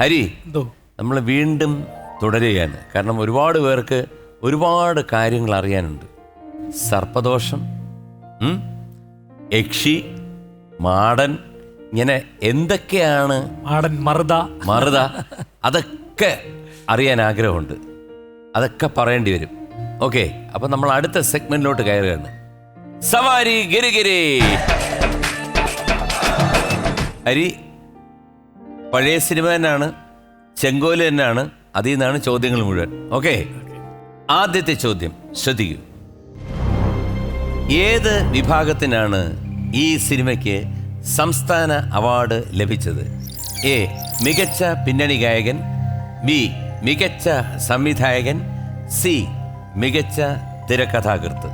ഹരി നമ്മൾ വീണ്ടും തുടരുകയാണ്. കാരണം ഒരുപാട് പേർക്ക് ഒരുപാട് കാര്യങ്ങൾ അറിയാനുണ്ട്. സർപ്പദോഷം യക്ഷി മാടൻ ഇങ്ങനെ എന്തൊക്കെയാണ്? മാടൻ മറുത. മറുത അതൊക്കെ അറിയാൻ ആഗ്രഹമുണ്ട്. അതൊക്കെ പറയേണ്ടി വരും. ഓക്കെ അപ്പൊ നമ്മൾ അടുത്ത സെഗ്മെന്റിലോട്ട് കയറുകയാണ്. സവാരി ഗിരിഗിരി ഹരി പഴയ സിനിമ തന്നെയാണ് ചെങ്കോൽ തന്നെയാണ് അതിൽ നിന്നാണ് ചോദ്യങ്ങൾ മുഴുവൻ. ഓക്കെ? ആദ്യത്തെ ചോദ്യം ശ്രദ്ധിക്കൂ. ഏത് വിഭാഗത്തിനാണ് ഈ സിനിമയ്ക്ക് സംസ്ഥാന അവാർഡ് ലഭിച്ചത്? എ മികച്ച പിന്നണി ഗായകൻ ബി മികച്ച സംവിധായകൻ സി മികച്ച തിരക്കഥാകൃത്ത്.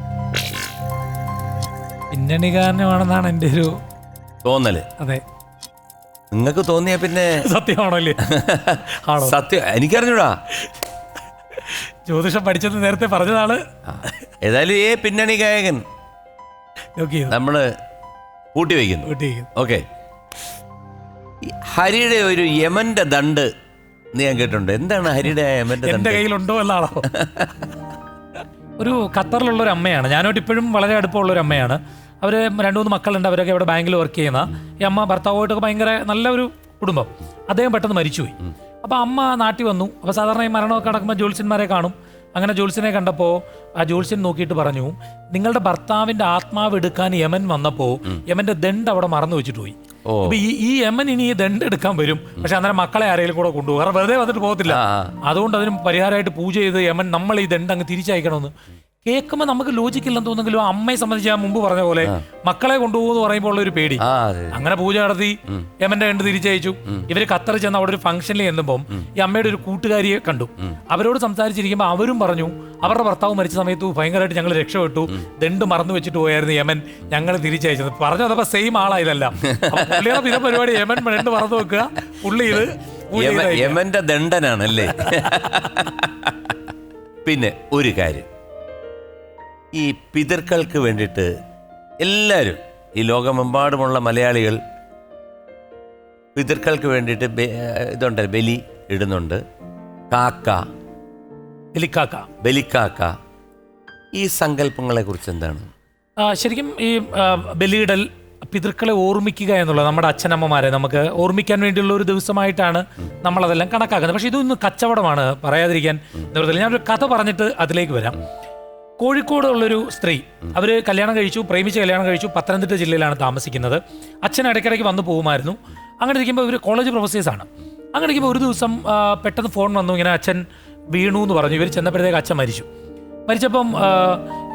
പിന്നണി കാരണമാണെന്നാണ് എന്റെ ഒരു തോന്നൽ. അതെ. നിങ്ങൾക്ക് തോന്നിയ പിന്നെ സത്യമാണോ അല്ലേ ആണോ? സത്യം എനിക്കറിഞ്ഞൂടാ. ജ്യോതിഷം പഠിച്ചത് നേരത്തെ പറഞ്ഞതാണ്. ഏതായാലും ഏ പിന്നണി ഗായകൻ നമ്മൾ കൂട്ടി വയ്ക്കുന്നു. ഓക്കെ. ഹരിയുടെ ഒരു യമന്റെ ദണ്ട് നീ ഞാൻ കേട്ടിട്ടുണ്ട്. എന്താണ് ഹരിയുടെ യമന്റെ എന്റെ കയ്യിലുണ്ടോ എന്നാണോ? ഒരു ഖത്തറിലുള്ള ഒരു അമ്മയാണ്. ഞാനോട്ട് ഇപ്പോഴും വളരെ അടുപ്പമുള്ള ഒരു അമ്മയാണ്. അവർ രണ്ട് മൂന്ന് മക്കളുണ്ട് അവരൊക്കെ ഇവിടെ ബാങ്കിൽ വർക്ക് ചെയ്യുന്ന. ഈ അമ്മ ഭർത്താവുമായിട്ടൊക്കെ ഭയങ്കര നല്ല ഒരു കുടുംബം. അദ്ദേഹം പെട്ടെന്ന് മരിച്ചുപോയി. അപ്പോൾ അമ്മ നാട്ടിൽ വന്നു. അപ്പോൾ സാധാരണ ഈ മരണമൊക്കെ നടക്കുമ്പോൾ ജ്യോത്സ്യന്മാരെ കാണും. അങ്ങനെ ജ്യോത്സ്യനെ കണ്ടപ്പോൾ ആ ജ്യോത്സ്യൻ നോക്കിയിട്ട് പറഞ്ഞു നിങ്ങളുടെ ഭർത്താവിന്റെ ആത്മാവ് എടുക്കാൻ യമൻ വന്നപ്പോൾ യമന്റെ ദണ്ട് അവിടെ മറന്നു വെച്ചിട്ട് പോയി. അപ്പൊ ഈ ഈ യമൻ ഇനി ഈ ദണ്ട് എടുക്കാൻ വരും. പക്ഷെ അന്നേരം മക്കളെ ആരെങ്കിലും കൂടെ കൊണ്ടുപോകും. കാരണം വെറുതെ വന്നിട്ട് പോകത്തില്ല. അതുകൊണ്ട് അതിന് പരിഹാരമായിട്ട് പൂജ ചെയ്ത് യമൻ നമ്മൾ ഈ ദണ്ട് അങ്ങ് തിരിച്ചയക്കണമെന്ന്. കേൾക്കുമ്പോൾ നമുക്ക് ലോജിക്കില്ലെന്ന് തോന്നുന്നെങ്കിലും അമ്മയെ സംബന്ധിച്ച് ഞാൻ മുമ്പ് പറഞ്ഞ പോലെ മക്കളെ കൊണ്ടുപോകുമെന്ന് പറയുമ്പോൾ ഉള്ള ഒരു പേടി. അങ്ങനെ പൂജ നടത്തി യമന്റെ കണ്ട് തിരിച്ചയച്ചു. ഇവർ ഖത്തർ ചെന്ന് അവിടെ ഒരു ഫംഗ്ഷനിൽ ചെന്നപ്പം ഈ അമ്മയുടെ ഒരു കൂട്ടുകാരിയെ കണ്ടു. അവരോട് സംസാരിച്ചിരിക്കുമ്പോൾ അവരും പറഞ്ഞു അവരുടെ ഭർത്താവ് മരിച്ച സമയത്ത് ഭയങ്കരമായിട്ട് ഞങ്ങൾ രക്ഷപ്പെട്ടു. ദണ്ട് മറന്നു വെച്ചിട്ട് പോയായിരുന്നു യമൻ. ഞങ്ങൾ തിരിച്ചയച്ചത്. പറഞ്ഞു അതപ്പോ സെയിം ആളായതല്ല. പുള്ളിയുടെ പിന്നെ പരിപാടി യമൻ ദണ്ട് മറന്നു വെക്കുക. പുള്ളി ഇത് യമന്റെ ദണ്ഡനാണല്ലേ? പിന്നെ ഒരു കാര്യം. ഈ പിതൃക്കൾക്ക് വേണ്ടിയിട്ട് എല്ലാവരും ഈ ലോകമെമ്പാടുമുള്ള മലയാളികൾ പിതൃക്കൾക്ക് വേണ്ടിയിട്ട് ഇതുണ്ട് ബലി ഇടുന്നുണ്ട്. കാക്ക ബലിക്കാക്ക. ബലിക്കാക്ക. ഈ സങ്കല്പങ്ങളെ കുറിച്ച് എന്താണ് ശരിക്കും ഈ ബലിയിടൽ പിതൃക്കളെ ഓർമ്മിക്കുക എന്നുള്ളത് നമ്മുടെ അച്ഛനമ്മമാരെ നമുക്ക് ഓർമ്മിക്കാൻ വേണ്ടിയുള്ള ഒരു ദിവസമായിട്ടാണ് നമ്മളതെല്ലാം കണക്കാക്കുന്നത്. പക്ഷെ ഇതൊന്നും കച്ചവടമാണ് പറയാതിരിക്കാൻ. ഞാനൊരു കഥ പറഞ്ഞിട്ട് അതിലേക്ക് വരാം. കോഴിക്കോട് ഉള്ളൊരു സ്ത്രീ. അവർ കല്യാണം കഴിച്ചു പ്രേമിച്ച് കല്യാണം കഴിച്ചു പത്തനംതിട്ട ജില്ലയിലാണ് താമസിക്കുന്നത്. അച്ഛൻ ഇടയ്ക്കിടയ്ക്ക് വന്നു പോകുമായിരുന്നു. അങ്ങനെ ഇരിക്കുമ്പോൾ ഇവർ കോളേജ് പ്രൊഫസേഴ്സാണ് അങ്ങനെ ഇരിക്കുമ്പോൾ ഒരു ദിവസം പെട്ടെന്ന് ഫോൺ വന്നു ഇങ്ങനെ അച്ഛൻ വീണു എന്ന് പറഞ്ഞു. ഇവർ ചെന്നപ്പോഴത്തേക്ക് അച്ഛൻ മരിച്ചു. മരിച്ചപ്പം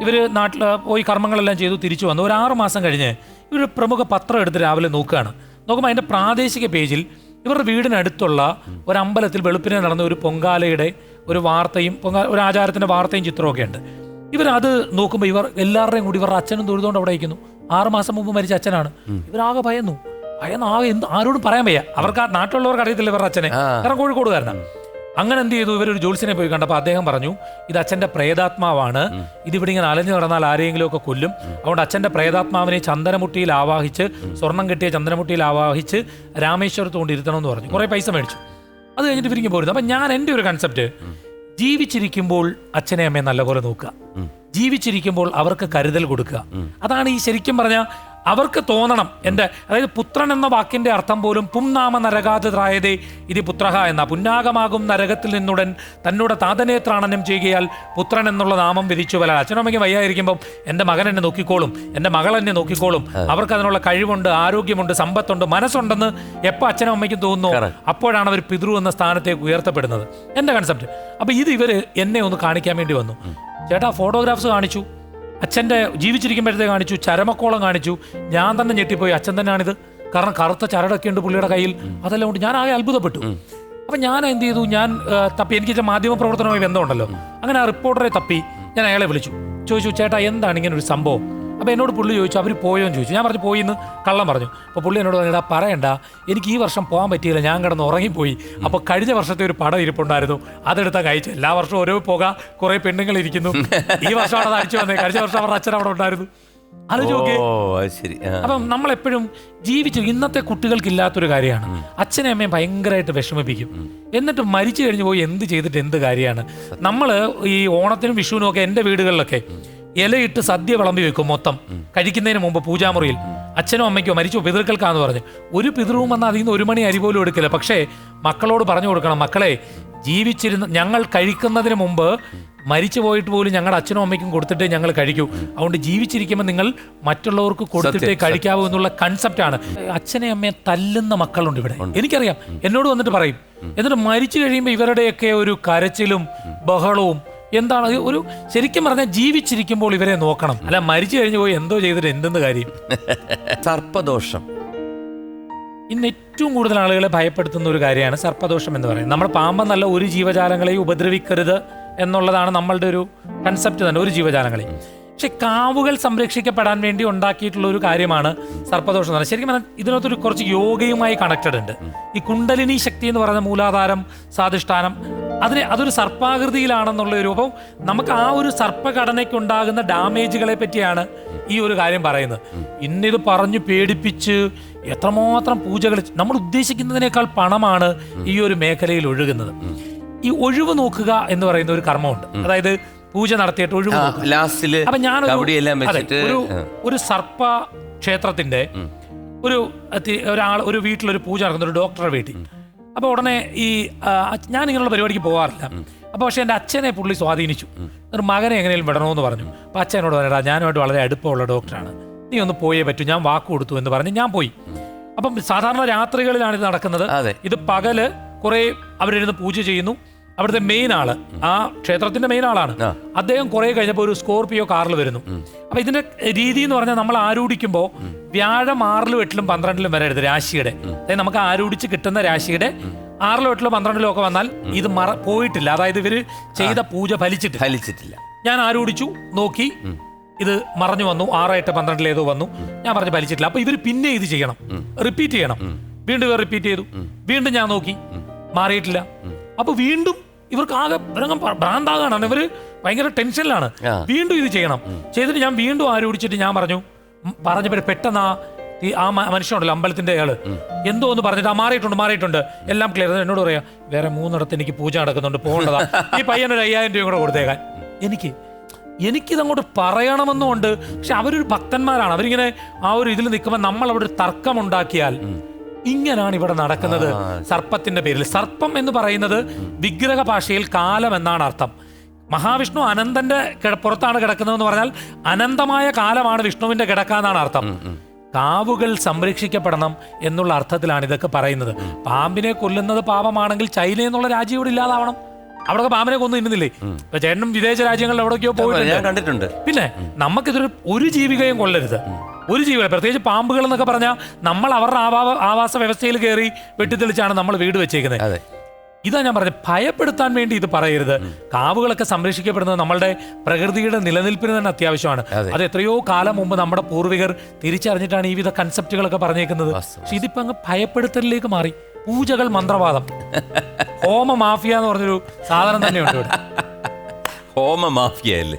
ഇവർ നാട്ടിൽ പോയി കർമ്മങ്ങളെല്ലാം ചെയ്തു തിരിച്ചു വന്നു. ഒരു ആറ് മാസം കഴിഞ്ഞ് ഇവർ പ്രമുഖ പത്രം എടുത്ത് രാവിലെ നോക്കുകയാണ്. നോക്കുമ്പോൾ അതിന്റെ പ്രാദേശിക പേജിൽ ഇവരുടെ വീടിനടുത്തുള്ള ഒരു അമ്പലത്തിൽ വെളുപ്പിനെ നടന്ന ഒരു പൊങ്കാലയുടെ ഒരു വാർത്തയും പൊങ്കാല ഒരു ആചാരത്തിന്റെ വാർത്തയും ചിത്രമൊക്കെ ഉണ്ട്. ഇവരത് നോക്കുമ്പോൾ ഇവർ എല്ലാവരുടെയും കൂടി ഇവരുടെ അച്ഛനും തൊഴുതുകൊണ്ട് അവിടെ ഇരിക്കുന്നു. ആറ് മാസം മുമ്പ് മരിച്ച അച്ഛനാണ്. ഇവരാകെ ഭയന്നു. ഭയന്ന് ആകെ എന്ത് ആരോടും പറയാൻ വയ്യ. അവർക്ക് ആ നാട്ടിലുള്ളവർക്ക് അറിയത്തില്ല ഇവരുടെ അച്ഛനെ. കാരണം കോഴിക്കോടുകാരനാണ് അങ്ങനെ എന്ത് ചെയ്തു? ഇവരൊരു ജോത്സ്യനെ പോയി കണ്ടപ്പോൾ അദ്ദേഹം പറഞ്ഞു ഇത് അച്ഛന്റെ പ്രേതാത്മാവാണ്. ഇതിവിടെ ഇങ്ങനെ അലഞ്ഞു നടന്നാൽ ആരെങ്കിലും ഒക്കെ കൊല്ലും. അതുകൊണ്ട് അച്ഛന്റെ പ്രേതാത്മാവിനെ ചന്ദനമുട്ടിയിൽ ആവാഹിച്ച് സ്വർണം കിട്ടിയ ചന്ദനമുട്ടിയിൽ ആവാഹിച്ച് രാമേശ്വരത്ത് കൊണ്ടിരുത്തണം എന്ന് പറഞ്ഞു. കുറേ പൈസ മേടിച്ചു. അത് കഴിഞ്ഞിട്ട് പിരിഞ്ഞു പോരുന്നു. അപ്പം ഞാൻ എന്റെ ഒരു കൺസെപ്റ്റ് ജീവിച്ചിരിക്കുമ്പോൾ അച്ഛനെ അമ്മയെ നല്ലപോലെ നോക്കുക. ജീവിച്ചിരിക്കുമ്പോൾ അവർക്ക് കരുതൽ കൊടുക്കുക. അതാണ് ഈ ശരിക്കും പറഞ്ഞ അവർക്ക് തോന്നണം. എന്റെ അതായത് പുത്രൻ എന്ന വാക്കിന്റെ അർത്ഥം പോലും പുംനാമ നരകാതരായതേ ഇത് പുത്രഹ എന്ന. പുന്നാകമാകും നരകത്തിൽ നിന്നുടൻ തന്നോട് താതനെ ത്രാണനം ചെയ്യുകയാൽ പുത്രൻ എന്നുള്ള നാമം വിധിച്ചു വരാൻ. അച്ഛനമ്മയ്ക്ക് വയ്യായിരിക്കുമ്പം എന്റെ മകൻ എന്നെ നോക്കിക്കോളും. എന്റെ മകൾ എന്നെ നോക്കിക്കോളും. അവർക്ക് അതിനുള്ള കഴിവുണ്ട് ആരോഗ്യമുണ്ട് സമ്പത്തുണ്ട് മനസ്സുണ്ടെന്ന് എപ്പോൾ അച്ഛനും അമ്മയ്ക്കും തോന്നുന്നു? അപ്പോഴാണ് അവർ പിതൃ എന്ന സ്ഥാനത്തേക്ക് ഉയർത്തപ്പെടുന്നത്. എന്റെ കൺസെപ്റ്റ് അപ്പോൾ ഇത് ഇവർ എന്നെ ഒന്ന് കാണിക്കാൻ വേണ്ടി വന്നു. ചേട്ടാ ഫോട്ടോഗ്രാഫ്സ് കാണിച്ചു. അച്ഛന്റെ ജീവിച്ചിരിക്കുമ്പോഴത്തെ കാണിച്ചു ചരമക്കോളം കാണിച്ചു. ഞാൻ തന്നെ ഞെട്ടിപ്പോയി. അച്ഛൻ തന്നെയാണിത്. കാരണം കറുത്ത ചരടൊക്കെ ഉണ്ട് പുള്ളിയുടെ കയ്യിൽ. അതെല്ലാം കൊണ്ട് ഞാൻ ആകെ അത്ഭുതപ്പെട്ടു. അപ്പം ഞാൻ എന്ത് ചെയ്തു? ഞാൻ തപ്പി. എനിക്ക് മാധ്യമ പ്രവർത്തനവുമായി ബന്ധമുണ്ടല്ലോ. അങ്ങനെ ആ റിപ്പോർട്ടറെ തപ്പി. ഞാൻ അയാളെ വിളിച്ചു. ചോദിച്ചു ചേട്ടാ എന്താണ് ഇങ്ങനെ ഒരു സംഭവം? അപ്പോൾ എന്നോട് പുള്ളി ചോദിച്ചു അവർ പോയോ? എന്ന് ചോദിച്ചു. ഞാൻ പറഞ്ഞു പോയി എന്ന്. കള്ളം പറഞ്ഞു. അപ്പോൾ പുള്ളി എന്നോട് പറഞ്ഞാൽ പറയണ്ട. എനിക്ക് ഈ വർഷം പോകാൻ പറ്റിയില്ല. ഞാൻ കിടന്ന് ഉറങ്ങിപ്പോയി. അപ്പോൾ കഴിഞ്ഞ വർഷത്തെ ഒരു പടം ഇരിപ്പുണ്ടായിരുന്നു. അതെടുത്താൽ കഴിച്ചു. എല്ലാ വർഷവും ഓരോ പുക കുറേ പെണ്ണുങ്ങൾ ഇരിക്കുന്നു. ഈ വർഷം അവിടെ അടിച്ചു വന്നേ. കഴിഞ്ഞ വർഷം അവരുടെ അച്ഛൻ അവിടെ ഉണ്ടായിരുന്നു. ശരി. അപ്പം നമ്മൾ എപ്പോഴും ജീവിച്ചു ഇന്നത്തെ കുട്ടികൾക്ക് ഇല്ലാത്തൊരു കാര്യമാണ് അച്ഛനെ അമ്മയും ഭയങ്കരമായിട്ട് വിഷമിപ്പിക്കും. എന്നിട്ട് മരിച്ചു കഴിഞ്ഞു പോയി എന്ത് ചെയ്തിട്ട് എന്ത് കാര്യമാണ്? നമ്മൾ ഈ ഓണത്തിനും വിഷുവിനും ഒക്കെ എന്റെ വീടുകളിലൊക്കെ ഇലയിട്ട് സദ്യ വിളമ്പി വെക്കും മൊത്തം. കഴിക്കുന്നതിന് മുമ്പ് പൂജാമുറിയിൽ. അച്ഛനോ അമ്മയ്ക്കോ മരിച്ചോ പിതൃക്കൾക്കാന്ന് പറഞ്ഞ്. ഒരു പിതൃവും വന്നാൽ അതിൽ നിന്ന് ഒരു മണി അരി പോലും എടുക്കില്ല. പക്ഷേ മക്കളോട് പറഞ്ഞു കൊടുക്കണം മക്കളെ ജീവിച്ചിരുന്ന ഞങ്ങൾ കഴിക്കുന്നതിന് മുമ്പ് മരിച്ചു പോയിട്ട് പോലും ഞങ്ങളുടെ അച്ഛനും അമ്മയ്ക്കും കൊടുത്തിട്ടേ ഞങ്ങൾ കഴിക്കൂ. അതുകൊണ്ട് ജീവിച്ചിരിക്കുമ്പോൾ നിങ്ങൾ മറ്റുള്ളവർക്ക് കൊടുത്തിട്ടേ കഴിക്കാവൂ എന്നുള്ള കൺസെപ്റ്റാണ് അച്ഛനെ അമ്മയെ തല്ലുന്ന മക്കളുണ്ട് ഇവിടെ. എനിക്കറിയാം. എന്നോട് വന്നിട്ട് പറയും. എന്നിട്ട് മരിച്ചു കഴിയുമ്പോൾ ഇവരുടെയൊക്കെ ഒരു കരച്ചിലും ബഹളവും എന്താണ്? ഒരു ശരിക്കും പറഞ്ഞാൽ ജീവിച്ചിരിക്കുമ്പോൾ ഇവരെ നോക്കണം. അല്ല മരിച്ചു കഴിഞ്ഞു പോയി എന്തോ ചെയ്തിട്ട് എന്തെന്ന് കാര്യം? സർപ്പദോഷം. ഇന്ന് ഏറ്റവും കൂടുതൽ ആളുകളെ ഭയപ്പെടുത്തുന്ന ഒരു കാര്യമാണ് സർപ്പദോഷം എന്ന് പറയുന്നത്. നമ്മൾ പാമ്പെന്നല്ല ഒരു ജീവജാലങ്ങളെയും ഉപദ്രവിക്കരുത് എന്നുള്ളതാണ് നമ്മളുടെ ഒരു കൺസെപ്റ്റ് തന്നെ ഒരു ജീവജാലങ്ങളെയും പക്ഷെ കാവുകൾ സംരക്ഷിക്കപ്പെടാൻ വേണ്ടി ഉണ്ടാക്കിയിട്ടുള്ള ഒരു കാര്യമാണ് സർപ്പദോഷം എന്ന് പറയുന്നത്. ശരിക്കും പറഞ്ഞാൽ ഇതിനകത്തൊരു കുറച്ച് യോഗയുമായി കണക്റ്റഡ് ഉണ്ട്. ഈ കുണ്ടലിനി ശക്തി എന്ന് പറയുന്ന മൂലാധാരം സ്വാധിഷ്ഠാനം അതിനെ അതൊരു സർപ്പാകൃതിയിലാണെന്നുള്ള ഒരു അപ്പം നമുക്ക് ആ ഒരു സർപ്പഘടനയ്ക്കുണ്ടാകുന്ന ഡാമേജുകളെ പറ്റിയാണ് ഈ ഒരു കാര്യം പറയുന്നത്. ഇന്നിത് പറഞ്ഞു പേടിപ്പിച്ച് എത്രമാത്രം പൂജകൾ നമ്മൾ ഉദ്ദേശിക്കുന്നതിനേക്കാൾ പണമാണ് ഈ ഒരു മേഖലയിൽ ഒഴുകുന്നത്. ഈ ഒഴിവ് നോക്കുക എന്ന് പറയുന്ന ഒരു കർമ്മമുണ്ട്. അതായത് പൂജ നടത്തിയിട്ട് ഒഴിവ് ലാസ്റ്റിൽ അപ്പൊ ഞാൻ ഒരു ഒരു സർപ്പ ക്ഷേത്രത്തിന്റെ ഒരു ഒരാൾ ഒരു വീട്ടിലൊരു പൂജ നടക്കുന്ന ഒരു ഡോക്ടറെ വീട്ടിൽ. അപ്പോൾ ഉടനെ ഈ ഞാൻ ഇങ്ങനെയുള്ള പരിപാടിക്ക് പോകാറില്ല അപ്പോൾ പക്ഷേ എന്റെ അച്ഛനെ പുള്ളി സ്വാധീനിച്ചു. ഒരു മകനെ എങ്ങനെയും വിടണമെന്ന് പറഞ്ഞു. അപ്പോൾ അച്ഛനോട് പറയടാ ഞാനുമായിട്ട് വളരെ അടുപ്പമുള്ള ഡോക്ടറാണ്. നീ ഒന്ന് പോയേ പറ്റൂ ഞാൻ വാക്ക് കൊടുത്തു എന്ന് പറഞ്ഞ് ഞാൻ പോയി. അപ്പം സാധാരണ രാത്രികളിലാണ് ഇത് നടക്കുന്നത്. ഇത് പകൽ കുറേ അവരിരുന്ന് പൂജ ചെയ്യുന്നു. അവിടുത്തെ മെയിൻ ആൾ. ആ ക്ഷേത്രത്തിന്റെ മെയിൻ ആളാണ്. അദ്ദേഹം കുറെ കഴിഞ്ഞപ്പോൾ ഒരു സ്കോർപിയോ കാറിൽ വരുന്നു. അപ്പൊ ഇതിന്റെ രീതി എന്ന് പറഞ്ഞാൽ നമ്മൾ ആരൂഢിക്കുമ്പോൾ വ്യാഴം ആറിലും എട്ടിലും പന്ത്രണ്ടിലും വരരുത് രാശിയുടെ. അതായത് നമുക്ക് ആരൂഢിച്ച് കിട്ടുന്ന രാശിയുടെ ആറിലും എട്ടിലും പന്ത്രണ്ടിലും ഒക്കെ വന്നാൽ ഇത് മറ പോയിട്ടില്ല. അതായത് ഇവർ ചെയ്ത പൂജ ഫലിച്ചിട്ട് ഫലിച്ചിട്ടില്ല. ഞാൻ ആരോടിച്ചു നോക്കി. ഇത് മറഞ്ഞു വന്നു. ആറ് എട്ട് പന്ത്രണ്ടിലേതോ വന്നു. ഞാൻ പറഞ്ഞു ഫലിച്ചിട്ടില്ല. അപ്പൊ ഇവർ പിന്നെ ഇത് ചെയ്യണം. റിപ്പീറ്റ് ചെയ്യണം. വീണ്ടും റിപ്പീറ്റ് ചെയ്തു. വീണ്ടും ഞാൻ നോക്കി. മാറിയിട്ടില്ല. അപ്പൊ വീണ്ടും ഇവർക്ക് ആകെ ഭ്രംഗം ഭ- ഭ്രാന്താകാണ് ഇവർ ഭയങ്കര ടെൻഷനിലാണ്. വീണ്ടും ഇത് ചെയ്യണം. ചെയ്തിട്ട് ഞാൻ വീണ്ടും ആരോടിച്ചിട്ട് ഞാൻ പറഞ്ഞു പറഞ്ഞപ്പോൾ പെട്ടെന്ന് ആ ഈ ആ മനുഷ്യനുണ്ടല്ലോ അമ്പലത്തിന്റെ അയാൾ. എന്തോ എന്ന് പറഞ്ഞിട്ട് ആ മാറിയിട്ടുണ്ട് മാറിയിട്ടുണ്ട്. എല്ലാം ക്ലിയർ എന്നോട് പറയാ വേറെ മൂന്നിടത്ത് എനിക്ക് പൂജ നടക്കുന്നുണ്ട് പോകേണ്ടതാ. ഈ പയ്യനൊരു അയ്യായിരം രൂപ കൂടെ കൊടുത്തേക്കാൻ. എനിക്ക് എനിക്കിതങ്ങോട്ട് പറയണമെന്നുണ്ട് പക്ഷെ അവരൊരു ഭക്തന്മാരാണ്. അവരിങ്ങനെ ആ ഒരു ഇതിൽ നിൽക്കുമ്പോൾ നമ്മൾ അവിടെ ഒരു തർക്കമുണ്ടാക്കിയാൽ ഇങ്ങനാണ് ഇവിടെ നടക്കുന്നത്. സർപ്പത്തിന്റെ പേരിൽ. സർപ്പം എന്ന് പറയുന്നത് വിഗ്രഹ ഭാഷയിൽ കാലം എന്നാണ് അർത്ഥം. മഹാവിഷ്ണു അനന്തന്റെ പുറത്താണ് കിടക്കുന്നതെന്ന് പറഞ്ഞാൽ അനന്തമായ കാലമാണ് വിഷ്ണുവിന്റെ കിടക്ക എന്നാണ് അർത്ഥം. കാവുകൾ സംരക്ഷിക്കപ്പെടണം എന്നുള്ള അർത്ഥത്തിലാണ് ഇതൊക്കെ പറയുന്നത്. പാമ്പിനെ കൊല്ലുന്നത് പാപമാണെങ്കിൽ ചൈന എന്നുള്ള രാജ്യം ഇവിടെ ഇല്ലാതാവണം. അവിടെ പാമ്പിനെ കൊന്നു ഇന്നുന്നില്ലേ ഇപ്പൊ ചേട്ടനും വിദേശ രാജ്യങ്ങളിൽ എവിടെയൊക്കെയോ പോയിട്ടുണ്ട്. കണ്ടിട്ടുണ്ട്. പിന്നെ നമുക്കിതൊരു ഒരു ജീവികയും കൊല്ലരുത്. ഒരു ജീവികളെ പ്രത്യേകിച്ച് പാമ്പുകൾ എന്നൊക്കെ പറഞ്ഞാൽ നമ്മൾ അവരുടെ ആവാ ആവാസ വ്യവസ്ഥയിൽ കയറി വെട്ടിത്തെളിച്ചാണ് നമ്മൾ വീട് വെച്ചേക്കുന്നത്. അതെ. ഇതാ ഞാൻ പറഞ്ഞത് ഭയപ്പെടുത്താൻ വേണ്ടി ഇത് പറയരുത്. കാവുകളൊക്കെ സംരക്ഷിക്കപ്പെടുന്നത് നമ്മളുടെ പ്രകൃതിയുടെ നിലനിൽപ്പിന് തന്നെ അത്യാവശ്യമാണ്. അതെ. എത്രയോ കാലം മുമ്പ് നമ്മുടെ പൂർവികർ തിരിച്ചറിഞ്ഞിട്ടാണ് ഈ വിധ കൺസെപ്റ്റുകളൊക്കെ പറഞ്ഞേക്കുന്നത്. പക്ഷെ ഇതിപ്പോ അങ്ങ് ഭയപ്പെടുത്തലിലേക്ക് മാറി. പൂജകൾ മന്ത്രവാദം. ഹോമ മാഫിയ എന്ന് പറഞ്ഞൊരു സാധനം തന്നെയുണ്ട് ഇവിടെ. ഹോമ മാഫിയ അല്ലേ